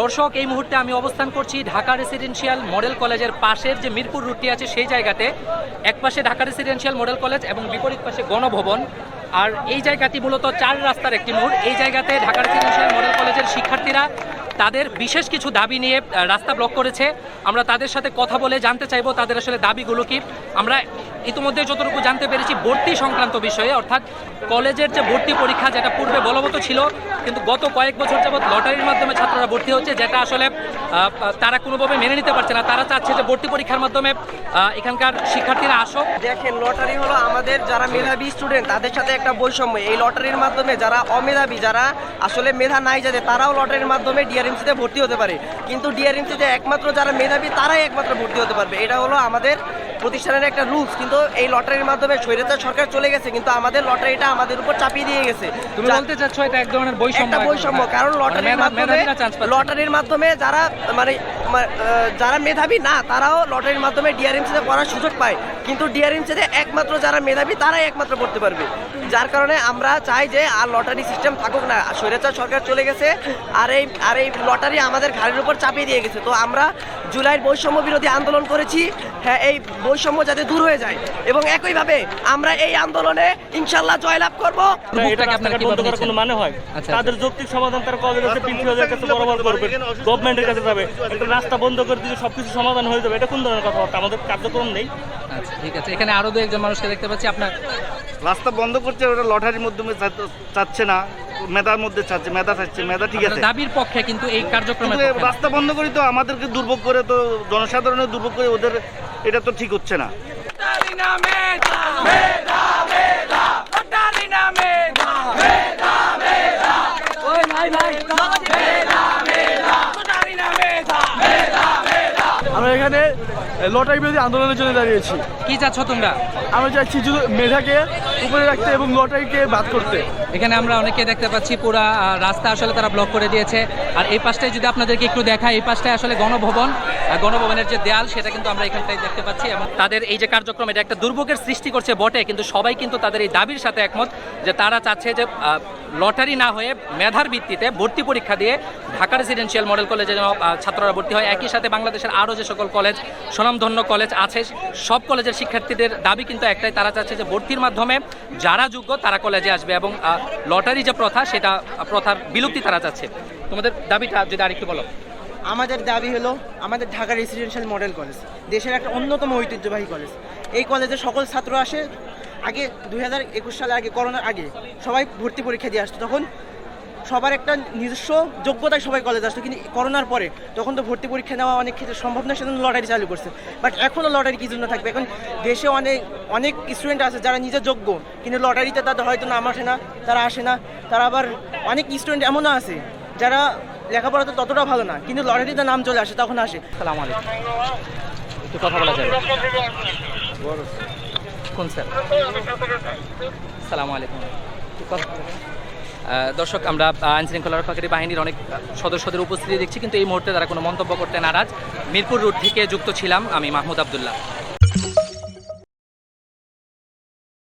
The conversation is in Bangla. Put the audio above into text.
দর্শক, এই মুহূর্তে আমি অবস্থান করছি ঢাকা রেসিডেন্সিয়াল মডেল কলেজের পাশের যে মিরপুর রুটটি আছে, সেই জায়গাতে। এক পাশে ঢাকা রেসিডেন্সিয়াল মডেল কলেজ এবং বিপরীত পাশে গণভবন। আর এই জায়গাটি মূলত চার রাস্তার একটি মোড়। এই জায়গাতে ঢাকা রেসিডেন্সিয়াল মডেল কলেজের শিক্ষার্থীরা তাদের বিশেষ কিছু দাবি নিয়ে রাস্তা ব্লক করেছে। আমরা তাদের সাথে কথা বলে জানতে চাইব তাদের আসলে দাবিগুলো কি। আমরা ইতিমধ্যে যতটুকু জানতে পেরেছি, ভর্তি সংক্রান্ত বিষয়ে, অর্থাৎ কলেজের যে ভর্তি পরীক্ষা, যেটা পূর্বে বলবৎ ছিল কিন্তু গত কয়েক বছর যাবৎ লটারির মাধ্যমে ছাত্ররা ভর্তি হচ্ছে, যেটা আসলে তারা কোনোভাবে মেনে নিতে পারছে না। তারা চাচ্ছে যে ভর্তি পরীক্ষার মাধ্যমে এখানকার শিক্ষার্থীরা আসুক। দেখেন, লটারি হলো আমাদের যারা মেধাবী স্টুডেন্ট তাদের সাথে একটা বৈষম্য। এই লটারির মাধ্যমে যারা অমেধাবী, যারা আসলে মেধা নাই যাদের, তারাও লটারির মাধ্যমে ডিআরএমসিতে ভর্তি হতে পারে। কিন্তু ডিআরএমসিতে একমাত্র যারা মেধাবী, তারাই একমাত্র ভর্তি হতে পারবে। এটা হলো আমাদের প্রতিষ্ঠানের একটা রুলস কিন্তু এই লটারির মাধ্যমে স্বৈরাচার সরকার চলে গেছে কিন্তু আমাদের লটারিটা আমাদের উপর চাপিয়ে দিয়ে গেছে। তুমি বলতে চাচ্ছ এটা এক ধরনের বৈষম্য একটা বৈষম্য কারণ লটারির মাধ্যমে লটারির মাধ্যমে যারা মানে যারা মেধাবী না তারাও লটারির মাধ্যমে ডিআরএমসিতে পড়ার সুযোগ পায়। কিন্তু ডিআরএমসিতে একমাত্র যারা মেধাবী তারাই একমাত্র পড়তে পারবে। যার কারণে আমরা চাই যে আর লটারি সিস্টেম থাকুক না। স্বৈরাচার সরকার চলে গেছে আর এই আর এই লটারি আমাদের ঘাড়ের উপর চাপিয়ে দিয়ে গেছে। তো আমরা জুলাইয়ের বৈষম্য বিরোধী আন্দোলন করেছি। হ্যাঁ এই বৈষম্য যাতে দূর হয়ে যায়। এবং একইভাবে আমরা এই আন্দোলনে ইনশাল্লাহ জয়লাভ করব। না, এটা বুকটাকে আপনারা বন্ধ করার কোনো মানে হয়? আচ্ছা, তাদের যৌক্তিক সমাধান তারা কলেজের কাছে প্রিন্সিপালের কাছে বরাবর করবে। গভর্নমেন্টের কাছে যাবে। একটা রাস্তা বন্ধ করে দিলে সবকিছু সমাধান হয়ে যাবে। এটা কোন ধরনের কথাবার্তা? আমাদের কার্যক্রম নেই। আচ্ছা ঠিক আছে। এখানে আরও দু একজন মানুষকে দেখতে পাচ্ছি। আপনার রাস্তা বন্ধ করছে ওটা লটারির মাধ্যমে চাচ্ছে না। মেধার মধ্যে চাচ্ছে মেধা চাচ্ছে মেধা ঠিক আছে। দাবির পক্ষে কিন্তু এই না। রাস্তা বন্ধ করি তো আমাদেরকে দুর্ভোগ করে তো জনসাধারণের দুর্ভোগ করে ওদের এটা তো ঠিক হচ্ছে না। আমরা এখানে লটারি বিরোধী আন্দোলনের জন্য দাঁড়িয়েছি। কি চাচ্ছ তোমরা? আমরা চাচ্ছি মেধাকে উপরে রাখতে এবং লটারিকে বাদ করতে। এখানে আমরা অনেকে দেখতে পাচ্ছি পুরা রাস্তা আসলে তারা ব্লক করে দিয়েছে। আর এই পাশটায় যদি আপনাদেরকে একটু দেখায় এই পাশটায় আসলে গণভবন। আহ, গণভবনের যে দেয়াল সেটা কিন্তু আমরা এখানটায় দেখতে পাচ্ছি এবং তাদের এই যে কার্যক্রম এটা একটা দুর্ভোগের সৃষ্টি করছে বটে কিন্তু সবাই কিন্তু তাদের এই দাবির সাথে একমত যে তারা চাচ্ছে যে লটারি না হয়ে মেধার ভিত্তিতে ভর্তি পরীক্ষা দিয়ে ঢাকা রেসিডেন্সিয়াল মডেল কলেজে যেন ছাত্ররা ভর্তি হয়। একই সাথে বাংলাদেশের আরও যে সকল কলেজ স্বনামধন্য কলেজ আছে সব কলেজের শিক্ষার্থীদের দাবি কিন্তু একটাই তারা চাচ্ছে যে ভর্তির মাধ্যমে যারা যোগ্য তারা কলেজে আসবে এবং লটারি যে প্রথা, সেটা, প্রথার বিলুপ্তি তারা চাচ্ছে। তোমাদের দাবিটা যদি আরেকটু বলো। আমাদের দাবি হলো আমাদের ঢাকা রেসিডেন্সিয়াল মডেল কলেজ দেশের একটা অন্যতম ঐতিহ্যবাহী কলেজ এই কলেজে সকল ছাত্র আসে। আগে দুই হাজার একুশ সালের আগে করোনার আগে সবাই ভর্তি পরীক্ষা দিয়ে আসতো। তখন সবার একটা নিজস্ব যোগ্যতায় সবাই কলেজ আসতো, কিন্তু করোনার পরে তখন তো ভর্তি পরীক্ষা নেওয়া অনেক ক্ষেত্রে সম্ভব না সেজন্য লটারি চালু করছে। বাট এখনও লটারি কি জন্য থাকবে? এখন দেশে অনেক অনেক স্টুডেন্ট আছে যারা নিজে যোগ্য, কিন্তু লটারিতে তাদের হয়তো নাম আসে না, তারা আসে না। তারা আবার অনেক স্টুডেন্ট এমনও আছে যারা লেখাপড়া তো ততটা ভালো না, কিন্তু লটারিতে নাম চলে আসে, তখন আসে। সালাম আলাইকুম। কথা বলা যাবে? কোন স্যার? সালাম আলাইকুম। কথা দর্শক, আমরা আইন শৃঙ্খলা রক্ষাকারী বাহিনীর অনেক সদস্যদের উপস্থিতি দেখছি, কিন্তু এই মুহূর্তে তারা কোনো মন্তব্য করতে নারাজ। মিরপুর রুট থেকে যুক্ত ছিলাম আমি মাহমুদ আবদুল্লাহ।